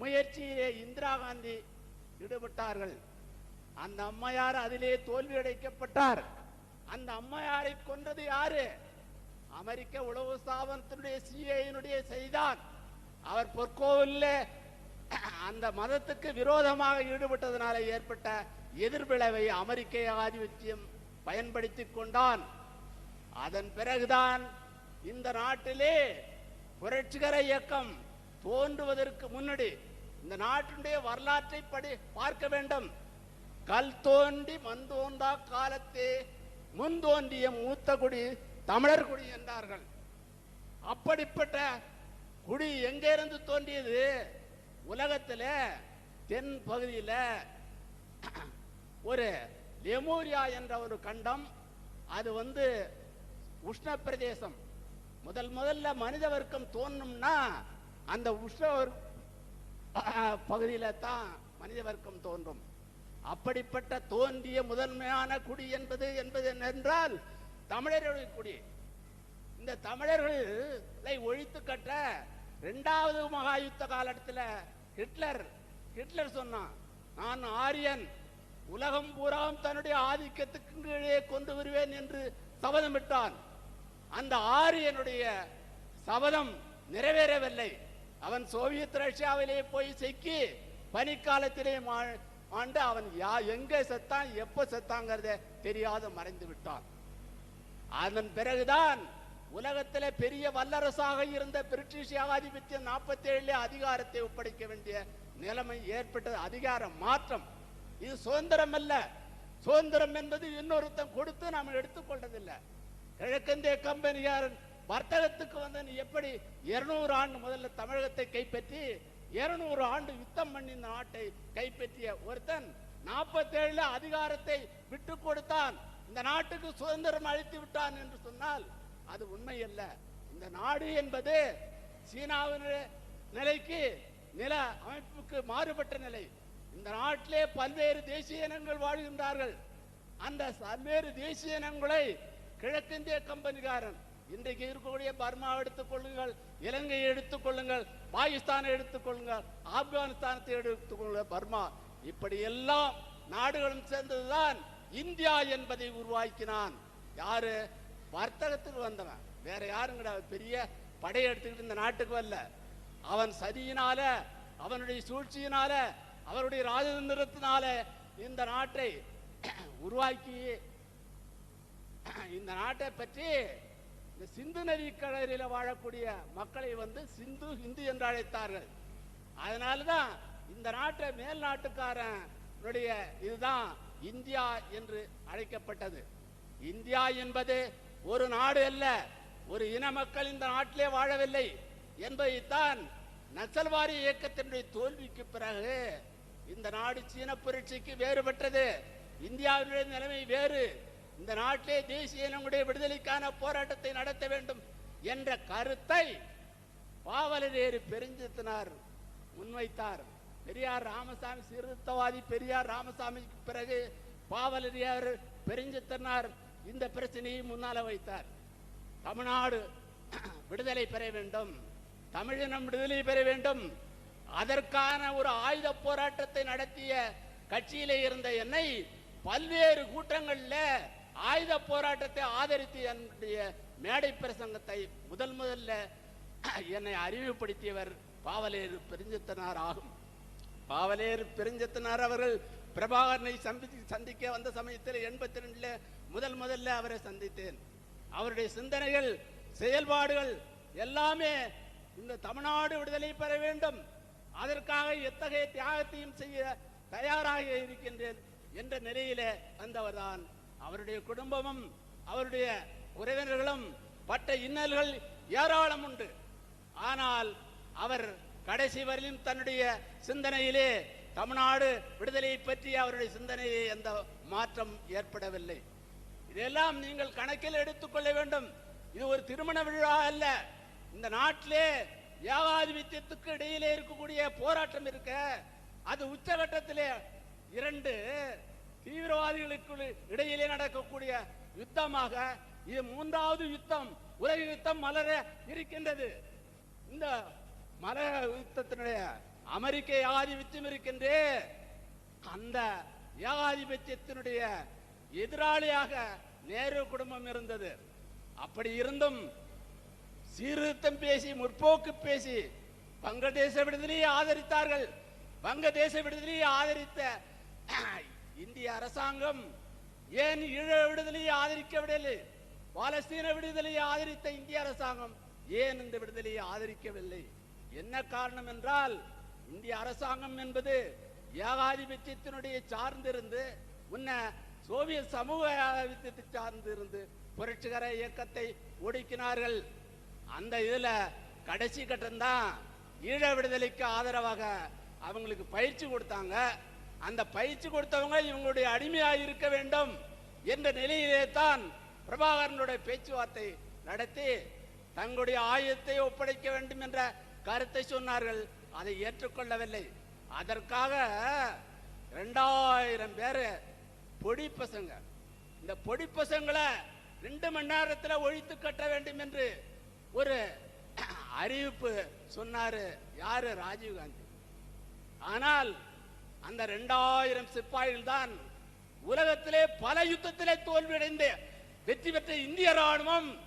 முயற்சியிலே இந்திரா காந்தி ஈடுபட்டார்கள். அந்த அம்மையார் அதிலே தோல்வி அடைக்கப்பட்டார் அந்த அம்மையாரை கொன்றது யாரு? அமெரிக்க உளவு ஸ்தாபனத்தினுடைய சிஐனுடைய செய்தான். அவர் பொற்கோவில்ல அந்த மதத்துக்கு விரோதமாக ஈடுபட்டதனால ஏற்பட்ட எதிர்விளைவை அமெரிக்க ஆதிபத்தியம் பயன்படுத்திக் கொண்டான். அதன் பிறகுதான் இந்த நாட்டிலே புரட்சிகர இயக்கம் தோன்றுவதற்கு முன்னாடி இந்த நாட்டினுடைய வரலாற்றை படி பார்க்க வேண்டும். கல் தோண்டி மண் தோன்றா காலத்தே முன் தோன்றிய மூத்த குடி தமிழர் குடி என்றார்கள். அப்படிப்பட்ட குடி எங்கிருந்து தோன்றியது? உலகத்துல தென் பகுதியில. ஒரு லெமூரியா என்ற ஒரு கண்டம் அது வந்து உஷ்ண பிரதேசம் முதல் முதல்ல மனித வர்க்கம் தோணும்னா அந்த உஷ்ணர் பகுதியில் பகுதியில தான் மனித வர்க்கம் தோன்றும். அப்படிப்பட்ட தோன்றிய முதன்மையான குடி என்பது என்பது என்னென்றால் தமிழர்களுடைய குடி. இந்த தமிழர்களை ஒழித்து கட்ட இரண்டாவது மகா யுத்த ஹிட்லர் ஹிட்லர் சொன்னான் நான் ஆரியன் உலகம் பூராவும் தன்னுடைய ஆதிக்கத்துக்கு கீழே கொண்டு வருவேன் என்று சபதமிட்டான் அந்த ஆரியனுடைய சபதம் நிறைவேறவில்லை. அவன் சோவியத் ரஷ்யாவிலே போய் சிக்கி பனிக்காலத்திலே மா- ஆண்டு அவன் யா எங்க செத்தான் எப்ப செத்தாங்கிறத தெரியாத மறைந்து விட்டான். அதன் பிறகுதான் உலகத்திலே பெரிய வல்லரசாக இருந்த பிரிட்டிஷ் ஏகாதிபத்தியம் நாற்பத்தி ஏழுல அதிகாரத்தை ஒப்படைக்க வேண்டிய நிலைமை ஏற்பட்டது. அதிகார மாற்றம். இது சுதந்திரம் அல்ல. சுதந்திரம் என்பது இன்னொருத்தன் கொடுத்து நாம் எடுத்துக்கொண்டதில்லை கிழக்கந்திய கம்பெனியாரன் வர்த்தகத்துக்கு வந்து நீ எப்படி இருநூறு ஆண்டு முதல்ல தமிழகத்தை கைப்பற்றி இருநூறு ஆண்டு யுத்தம் பண்ணி இந்த நாட்டை கைப்பற்றிய ஒருத்தன் நாற்பத்தேழுல அதிகாரத்தை விட்டு கொடுத்தான். இந்த நாட்டுக்கு சுதந்திரம் அளித்து விட்டான் என்று சொன்னால் அது உண்மை அல்ல இந்த நாடு என்பது சீனாவின் நிலைக்கு நில அமைப்புக்கு மாறுபட்ட நிலை. இந்த நாட்டிலே பல்வேறு தேசிய இனங்கள் வாழ்கின்றார்கள். அந்த பல்வேறு தேசிய இனங்களை கிழக்கிந்திய கம்பெனிகாரன் இன்றைக்கு இருக்கக்கூடிய பர்மா எடுத்துக் கொள்ளுங்கள் இலங்கையை எடுத்துக் கொள்ளுங்கள் பாகிஸ்தானை எடுத்துக் கொள்ளுங்கள் ஆப்கானிஸ்தானத்தை எடுத்துக் கொள்ளுங்கள் பர்மா. இப்படி எல்லாம் நாடுகளும் சேர்ந்ததுதான் இந்தியா என்பதை உருவாக்கினான். யாரு? வர்த்தகத்துக்கு வந்தவன். வேற யாரும் கிடையாது பெரிய படையெடுத்துக்கிட்டு இந்த நாட்டுக்கு வரல. அவன் சதியினால அவனுடைய சூழ்ச்சியினால அவருடைய ராஜதந்திரத்தினால இந்த நாட்டை உருவாக்கி இந்த நாட்டை பற்றி இந்த சிந்து நதி கடலில் வாழக்கூடிய மக்களை வந்து சிந்து ஹிந்து என்று அழைத்தார்கள். அதனாலதான் இந்த நாட்டை மேல் நாட்டுக்காரனுடைய இதுதான் இந்தியா என்று அழைக்கப்பட்டது. இந்தியா என்பது ஒரு நாடு அல்ல ஒரு இன மக்கள் இந்த நாட்டிலே வாழவில்லை என்பதைத்தான் நக்சல்வாரி இயக்கத்தினுடைய தோல்விக்கு பிறகு இந்த நாடு சீன புரட்சிக்கு வேறுபட்டது. இந்தியாவினுடைய நிலைமை வேறு. இந்த நாட்டிலே தேசிய இனங்களுடைய விடுதலைக்கான போராட்டத்தை நடத்த வேண்டும் என்ற கருத்தை பாவலரேறு பெருஞ்சித்தனார் முன்வைத்தார். பெரியார் ராமசாமி சீர்திருத்தவாதி பெரியார் ராமசாமிக்கு பிறகு பாவலரியார் பெருஞ்சித்தனார் இந்த பிரச்சனையை முன்னால வைத்தார். தமிழ்நாடு விடுதலை பெற வேண்டும் தமிழினம் விடுதலை பெற வேண்டும். அதற்கான ஒரு ஆயுத போராட்டத்தை நடத்திய கட்சியிலே இருந்த என்னை பல்வேறு கூட்டங்களில் ஆயுத போராட்டத்தை ஆதரித்து என்னுடைய மேடை பிரசங்கத்தை முதல் முதல்ல என்னை அறிவுப்படுத்தியவர் பாவலேறு பெருஞ்சத்தனார் ஆகும். பாவலேறு பெருஞ்சத்தனார் அவர்கள் பிரபாகரனை சந்தித்து சந்திக்க வந்த சமயத்தில் எண்பத்தி ரெண்டுல முதல் முதல்ல அவரை சந்தித்தேன். அவருடைய சிந்தனைகள் செயல்பாடுகள் எல்லாமே இந்த தமிழ்நாடு விடுதலை பெற வேண்டும். அதற்காக எத்தகைய தியாகத்தையும் செய்ய தயாராக இருக்கின்றேன் என்ற நிலையில வந்தவர்தான் அவருடைய குடும்பமும் அவருடைய உறவினர்களும் பட்ட இன்னல்கள் ஏராளம் உண்டு. ஆனால் அவர் கடைசி வரையிலும் தன்னுடைய சிந்தனையிலே தமிழ்நாடு விடுதலையை பற்றி அவருடைய சிந்தனையை எந்த மாற்றம் ஏற்படவில்லை. இதெல்லாம் நீங்கள் கணக்கில் எடுத்துக்கொள்ள வேண்டும். இது ஒரு திருமண விழா அல்ல. இந்த நாட்டிலே ஏகாதிபத்தியத்துக்கு இடையிலே இருக்கக்கூடிய போராட்டம் இருக்க அது உச்சகட்டத்திலே இரண்டு தீவிரவாதிகளுக்கு இடையிலே நடக்கக்கூடிய யுத்தமாக இது மூன்றாவது யுத்தம் உலக யுத்தம் மலர இருக்கின்றது. இந்த மலர யுத்தத்தினுடைய அமெரிக்க ஏகாதிபத்தியம் இருக்கின்றே. அந்த ஏகாதிபத்தியத்தினுடைய எதிராளியாக நேரு குடும்பம் இருந்தது. அப்படி இருந்தும் சீர்திருத்தம் பேசி முற்போக்கு பேசி வங்கதேச விடுதலையை ஆதரித்தார்கள். வங்கதேச விடுதலையை ஆதரித்த இந்திய அரசாங்கம் ஏன் ஈழ விடுதலையை ஆதரிக்கவில்லை பாலஸ்தீன விடுதலையை ஆதரித்த இந்திய அரசாங்கம் ஏன் இந்த விடுதலையை ஆதரிக்கவில்லை? என்ன காரணம் என்றால் இந்திய அரசாங்கம் என்பது ஏகாதிபத்தியத்தினுடைய சார்ந்திருந்து முன்ன சோவியத் சமூக ஏகாதிபத்தியத்தை சார்ந்திருந்து புரட்சிகர இயக்கத்தை ஒடுக்கினார்கள். அந்த இதுல கடைசி கட்டம்தான் ஈழ விடுதலைக்கு ஆதரவாக அவங்களுக்கு பயிற்சி கொடுத்தாங்க. அந்த பயிற்சி கொடுத்தவங்க இவங்களுடைய அடிமையாக இருக்க வேண்டும் என்ற நிலையிலே தான் பிரபாகரனுடைய பேச்சுவார்த்தை நடத்தி தங்களுடைய ஆயுதத்தை ஒப்படைக்க வேண்டும் என்ற கருத்தை சொன்னார்கள். அதை ஏற்றுக்கொள்ளவில்லை. அதற்காக ரெண்டாயிரம் பேர் பொடி பசங்க. இந்த பொடி பசங்களை ரெண்டு மணி நேரத்தில் ஒழித்து கட்ட வேண்டும் என்று ஒரு அறிவிப்பு சொன்னார் யாரு? ராஜீவ் காந்தி. ஆனால் அந்த ரெண்டாயிரம் சிப்பாயில் தான் உலகத்திலே பல யுத்தத்திலே தோல்வியடைந்து வெற்றி பெற்ற இந்திய ராணுவம்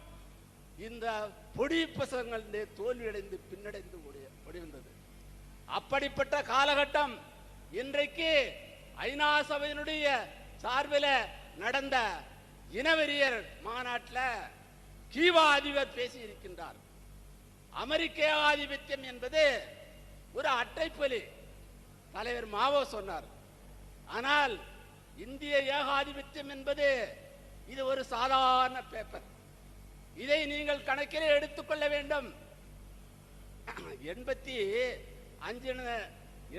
இந்த பொடி பசங்களிலே தோல்வியடைந்து பின்னடைந்து ஓடி- அப்படிப்பட்ட காலகட்டம் இன்றைக்கு ஐநா சபையினுடைய சார்பில் நடந்த இனவெறியர் மாநாட்டில் கீவா அதிபர் பேசி இருக்கின்றார் அமெரிக்க ஆதிபத்தியம் என்பது ஒரு அட்டைப்பொலி. தலைவர் மாவோ சொன்னார். ஆனால் இந்திய ஏகாதிபத்தியம் என்பது இது ஒரு சாதாரண பேப்பர் இதை நீங்கள் கணக்கிலே எடுத்துக்கொள்ள வேண்டும். எண்பத்தி அஞ்சுன்னு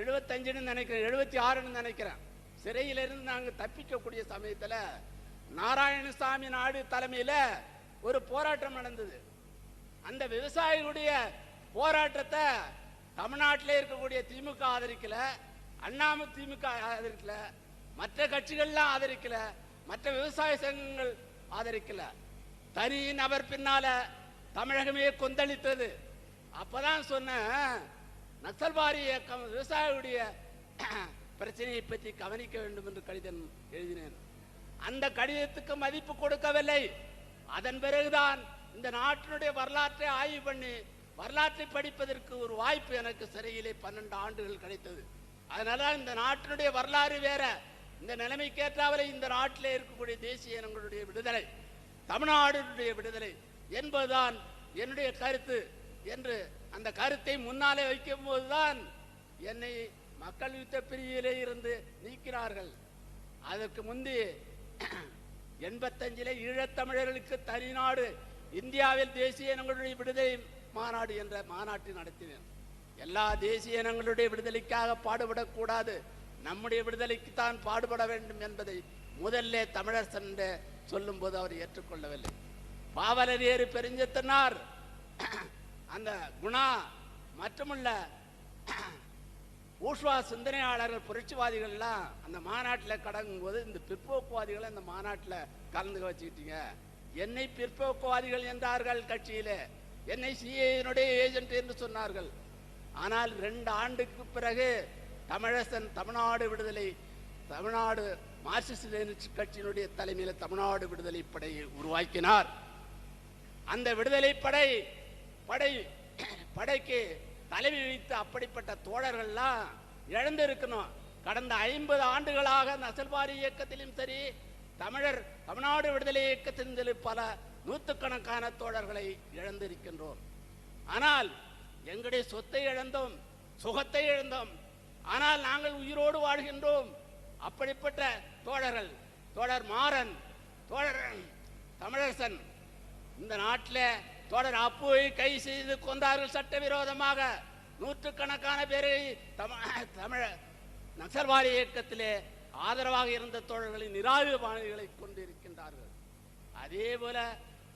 எழுபத்தஞ்சுன்னு நினைக்கிறேன் எழுபத்தி ஆறுன்னு நினைக்கிறேன். சிறையிலிருந்து நாங்கள் தப்பிக்கக்கூடிய சமயத்தில் நாராயணசாமி நாடு தலைமையில் ஒரு போராட்டம் நடந்தது. அந்த விவசாயிகளுடைய போராட்டத்தை தமிழ்நாட்டிலே இருக்கக்கூடிய திமுக ஆதரிக்கல அண்ணாம திமுக ஆதரிக்கல மற்ற கட்சிகள்லாம் ஆதரிக்கல மற்ற விவசாய சங்கங்கள் ஆதரிக்கல. தனி நபர் பின்னால தமிழகமே கொந்தளித்தது. அப்பதான் சொன்னேன் நக்சல்வாரி இயக்கம் விவசாயியுடைய பிரச்சனையை பற்றி கவனிக்க வேண்டும் என்று கடிதம் எழுதினேன். அந்த கடிதத்துக்கு மதிப்பு கொடுக்கவில்லை. அதன் பிறகுதான் இந்த நாட்டினுடைய வரலாற்றை ஆய்வு பண்ணி வரலாற்றை படிப்பதற்கு ஒரு வாய்ப்பு எனக்கு சிறையிலே பன்னெண்டு ஆண்டுகள் கிடைத்தது. அதனால இந்த நாட்டினுடைய வரலாறு வேற. இந்த நிலைமைக்கேற்றாவலை இந்த நாட்டிலே இருக்கக்கூடிய தேசிய இனங்களுடைய விடுதலை தமிழ்நாடுடைய விடுதலை என்பதுதான் என்னுடைய கருத்து என்று அந்த கருத்தை முன்னாலே வைக்கும் போதுதான் என்னை மக்கள் யுத்த பிரிவிலே இருந்து நீக்கிறார்கள். அதற்கு முந்தி எண்பத்தஞ்சிலே ஈழத்தமிழர்களுக்கு தனிநாடு இந்தியாவில் தேசிய இனங்களுடைய விடுதலை மாநாடு என்ற மாநாட்டை நடத்தினேன். எல்லா தேசிய இனங்களுடைய விடுதலைக்காக பாடுபடக்கூடாது. நம்முடைய விடுதலைக்கு தான் பாடுபட வேண்டும் என்பதை முதல்ல தமிழரசன் சொல்லும் போது அவர் ஏற்றுக்கொள்ளவில்லை. பாவலர் ஏறு பெருஞ்சத்தனார். அந்த குணா மட்டுமல்ல ஊஷ்வா சிந்தனையாளர்கள் புரட்சிவாதிகள்லாம் அந்த மாநாட்டில் கடங்கும் போது இந்த பிற்போக்குவாதிகளை அந்த மாநாட்டில் கலந்து வச்சுக்கிட்டீங்க. என்னை பிற்போக்குவாதிகள் என்றார்கள் கட்சியிலே. என்னை சிஏனுடைய ஏஜென்ட் என்று சொன்னார்கள். ஆனால் ரெண்டு ஆண்டுக்கு பிறகு தமிழசன் தமிழ்நாடு விடுதலை தமிழ்நாடு மார்க்சிஸ்ட் கட்சியினுடைய தலைமையில் தமிழ்நாடு விடுதலை படையை உருவாக்கினார். அந்த விடுதலை படை படை படைக்கு தலைமை வைத்து அப்படிப்பட்ட தோழர்கள்லாம் இழந்திருக்கணும் கடந்த ஐம்பது ஆண்டுகளாக நசல்வாரி இயக்கத்திலும் சரி தமிழர் தமிழ்நாடு விடுதலை இயக்கத்திலும் பல நூற்றுக்கணக்கான தோழர்களை இழந்திருக்கின்றோம். ஆனால் எங்களுடைய சொத்தை இழந்தோம் சுகத்தை இழந்தோம். ஆனால் நாங்கள் உயிரோடு வாழ்கின்றோம். அப்படிப்பட்ட தோழர்கள் தோழர் மாறன் தோழர் தமிழரசன் இந்த நாட்டில் தோழர் அப்புவை கை செய்து கொண்டார்கள் சட்டவிரோதமாக. நூற்றுக்கணக்கான பேரை தமிழ் தமிழ நக்சல்வாதி இயக்கத்திலே ஆதரவாக இருந்த தோழர்களின் நிராயுதபாணிகளை கொண்டிருக்கின்றார்கள். அதே போல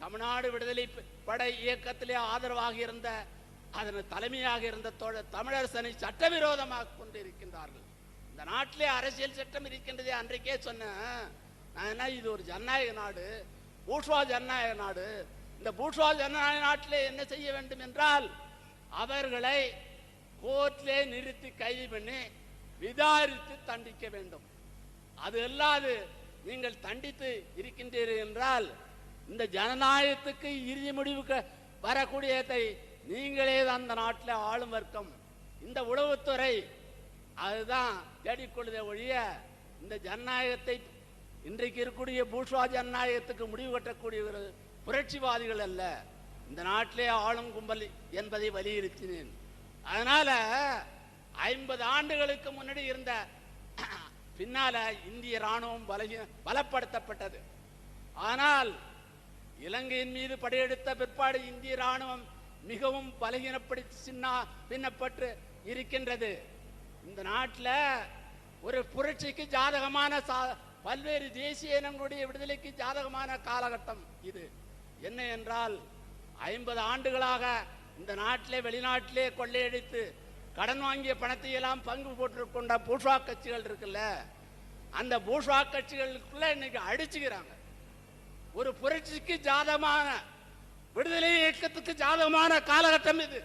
தமிழ்நாடு விடுதலை படை இயக்கத்திலே ஆதரவாக இருந்த அதன் தலைமையாக இருந்த தோழர் தமிழரசனை சட்டவிரோதமாக கொண்டிருக்கின்றார்கள். இந்த நாட்டிலே அரசியல் சட்டம் இருக்கின்றதே அன்றைக்கே சொன்னேன் நான் என்ன இது ஒரு ஜனநாயக நாடு பூஷ்வா ஜனநாயக நாடு. இந்த பூஷ்வா ஜனநாயக நாட்டிலே என்ன செய்ய வேண்டும் என்றால் அவர்களை கோர்ட்டிலே நிறுத்தி கைது பண்ணி விசாரித்து தண்டிக்க வேண்டும். அது அல்லாது நீங்கள் தண்டித்து இருக்கின்றீர்கள் என்றால் இந்த ஜனநாயகத்துக்கு இறுதி முடிவுக்கு வரக்கூடியதை நீங்களே தான் அந்த நாட்டில் ஆளும் வர்க்கம். இந்த உளவுத்துறை அதுதான் தேடிக்கொள்ளுதே ஒழிய இந்த ஜனநாயகத்தை இன்றைக்கு இருக்கக்கூடிய பூஷ்வா ஜனநாயகத்துக்கு முடிவு கட்டக்கூடிய ஒரு புரட்சிவாதிகள் அல்ல. இந்த நாட்டிலே ஆளும் கும்பல் என்பதை வலியுறுத்தினேன். அதனால ஐம்பது ஆண்டுகளுக்கு முன்னாடி இருந்த பின்னால இந்திய ராணுவம் பலப்படுத்தப்பட்டது. ஆனால் இலங்கையின் மீது படையெடுத்த பிற்பாடு இந்திய ராணுவம் மிகவும் பலகீனப்படுத்தி சின்ன பின்னப்பட்டு இருக்கின்றது. இந்த நாட்டில் ஒரு புரட்சிக்கு ஜாதகமான சா- பல்வேறு தேசிய இனங்களுடைய விடுதலைக்கு ஜாதகமான காலகட்டம் இது. என்ன என்றால் ஐம்பது ஆண்டுகளாக இந்த நாட்டிலே வெளிநாட்டிலே கொள்ளையடித்து கடன் வாங்கிய பணத்தை எல்லாம் பங்கு போட்டுக்கொண்ட பூஷ்வா கட்சிகள் இருக்குல்ல அந்த பூஷ்வா கட்சிகளுக்குள்ள இன்னைக்கு அடிச்சுக்கிறாங்க. ஒரு புரட்சிக்கு ஜாதகமான விடுதலை இயக்கத்துக்கு ஜாதகமான காலகட்டம் இது.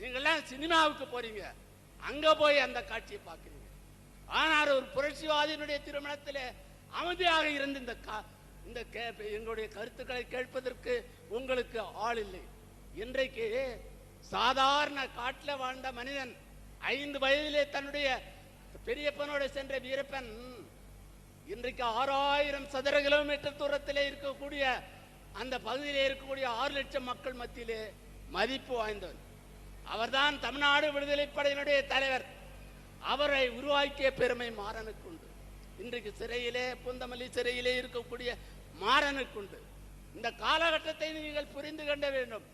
நீங்கள்லாம் சினிமாவுக்கு போறீங்க. அங்க போய் அந்த காட்சியை பார்க்குறீங்க. ஆனால் ஒரு புரட்சிவாதியினுடைய திருமணத்தில் அமைதியாக இருந்து இந்த கா- இந்த கே- எங்களுடைய கருத்துக்களை கேட்பதற்கு உங்களுக்கு ஆள் இல்லை. இன்றைக்கு சாதாரண காட்டில் வாழ்ந்த மனிதன் ஐந்து வயதிலே தன்னுடைய பெரியப்பனோடு சென்ற வீரப்பன் இன்றைக்கு ஆறாயிரம் சதுர கிலோமீட்டர் தூரத்திலே இருக்கக்கூடிய அந்த பகுதியில் இருக்கக்கூடிய ஆறு லட்சம் மக்கள் மத்தியிலே மதிப்பு வாய்ந்தவர். அவர்தான் தமிழ்நாடு விடுதலை படையினுடைய தலைவர். அவரை உருவாக்கிய பெருமை மாறனுக்கு உண்டு. இன்றைக்கு சிறையிலே புந்தமல்லி சிறையிலே இருக்கக்கூடிய மாறனுக்கு உண்டு. இந்த காலகட்டத்தை நீங்கள் புரிந்து கொண்ட வேண்டும்.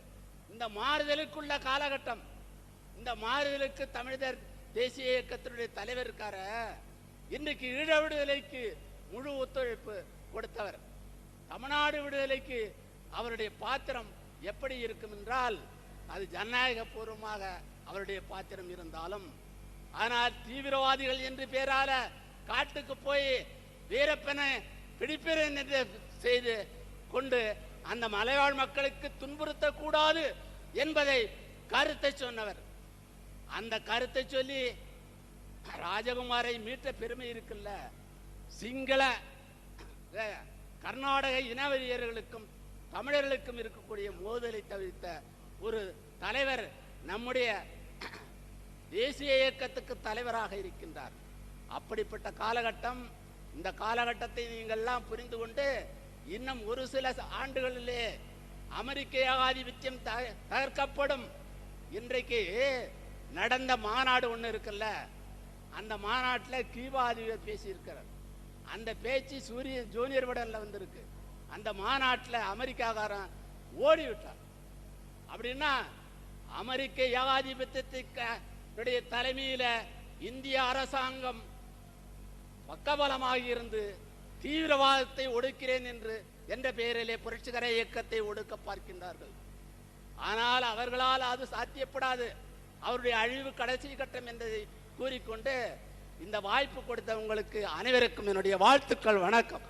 இந்த மாறுதலுக்குள்ள காலகட்டம். இந்த மாறுதலுக்கு தமிழர் தேசிய இயக்கத்தினுடைய தலைவர் இருக்கார? இன்றைக்கு ஈழ விடுதலைக்கு முழு ஒத்துழைப்பு கொடுத்தவர். தமிழ்நாடு விடுதலைக்கு அவருடைய பாத்திரம் எப்படி இருக்கும் என்றால் அது ஜனநாயக பூர்வமாக அவருடைய பாத்திரம் இருந்தாலும் ஆனால் தீவிரவாதிகள் என்று பேரால காட்டுக்கு போய் வீரப்பனை பிடிப்பேன் என்று செய்து கொண்டு அந்த மலைவாழ் மக்களுக்கு துன்புறுத்தக்கூடாது என்பதை கருத்தை சொன்னவர். அந்த கருத்தை சொல்லி ராஜகுமாரை மீட்ட பெருமை இருக்குல்ல? சிங்கள கர்நாடக இனவெறியர்களுக்கும் தமிழர்களுக்கும் இருக்கக்கூடிய மோதலை தவிர்த்த ஒரு தலைவர் நம்முடைய தேசிய இயக்கத்துக்கு தலைவராக இருக்கின்றார். அப்படிப்பட்ட காலகட்டம் இந்த காலகட்டத்தை நீங்கள்லாம் புரிந்து கொண்டு இன்னும் ஒரு சில ஆண்டுகளிலே அமெரிக்க ஏகாதிபத்தியம் த- தகர்க்கப்படும். இன்றைக்கு நடந்த மாநாடு ஒன்று இருக்குல்ல? அந்த மாநாட்டில் கீபாதிபர் பேசியிருக்கிறார் அந்த பேச்சு சூரிய ஜூனியர் விடனில் வந்திருக்கு. அந்த மாநாட்டில் அமெரிக்காக்காரன் ஓடி விட்டார். அப்படின்னா அமெரிக்க ஏகாதிபத்தியத்துடைய தலைமையில இந்திய அரசாங்கம் பக்கபலமாக இருந்து தீவிரவாதத்தை ஒடுக்கிறேன் என்று என்ற பெயரிலே புரட்சிகர இயக்கத்தை ஒடுக்க பார்க்கின்றார்கள். ஆனால் அவர்களால் அது சாத்தியப்படாது. அவருடைய அழிவு கடைசி கட்டம் என்பதை கூறிக்கொண்டு இந்த வாய்ப்பு கொடுத்த உங்களுக்கு அனைவருக்கும் என்னுடைய வாழ்த்துக்கள் வணக்கம்.